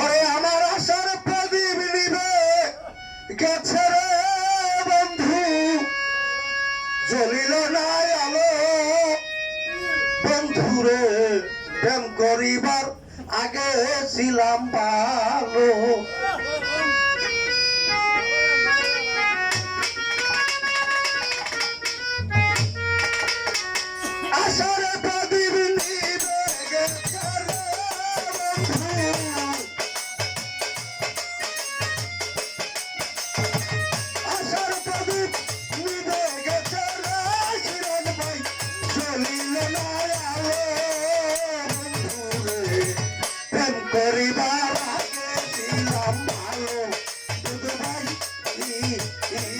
ওরে আমার আশার প্রদীপ নিবে। গেছে বন্ধু, জ্বলিল নাই আলো। বন্ধুরে, প্রেম করিবার আগে ছিলাম ভালো। Yeah.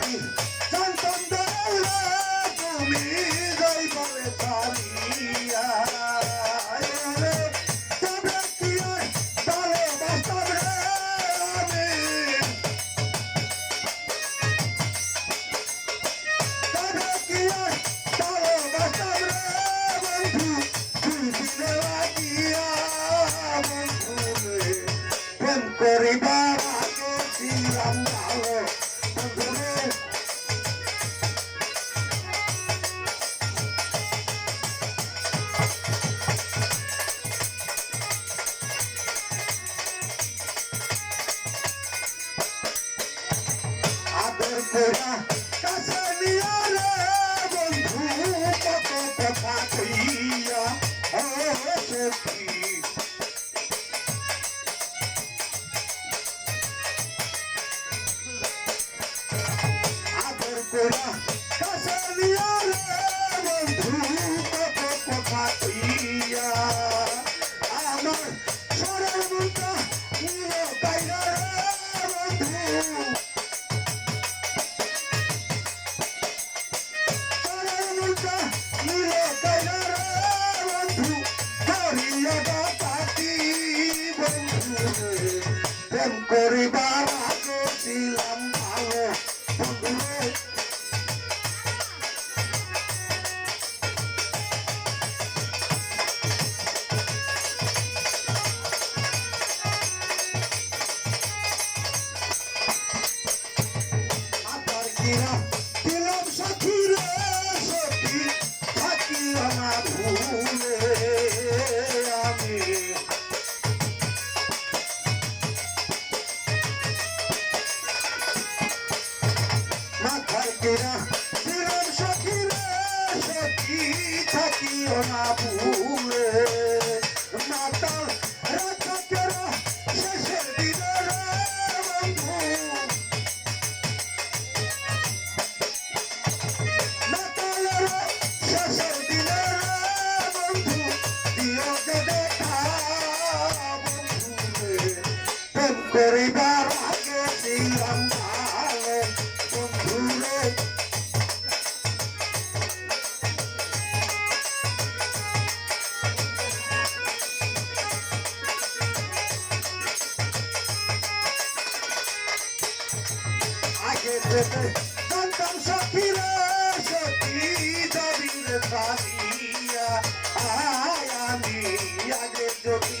তুমি সন্তান তুমি যাই পারে তারি। Yeah. প্রেম করিবার আগে ছিলাম ভালো বন্ধুরে Ooh. তোরা প্রেম সখী রে সখী থাকিও না ভুলে। মাতাল রাখাকেরা শেষের দিনে রে বন্ধু মাতাল শেষের দিনে রে বন্ধু। দিও যে দেখা বন্ধু প্রেম করিবা সন্তম সখির সখী দবির সামিয়া আয়া মিয়া গে জ্যোতি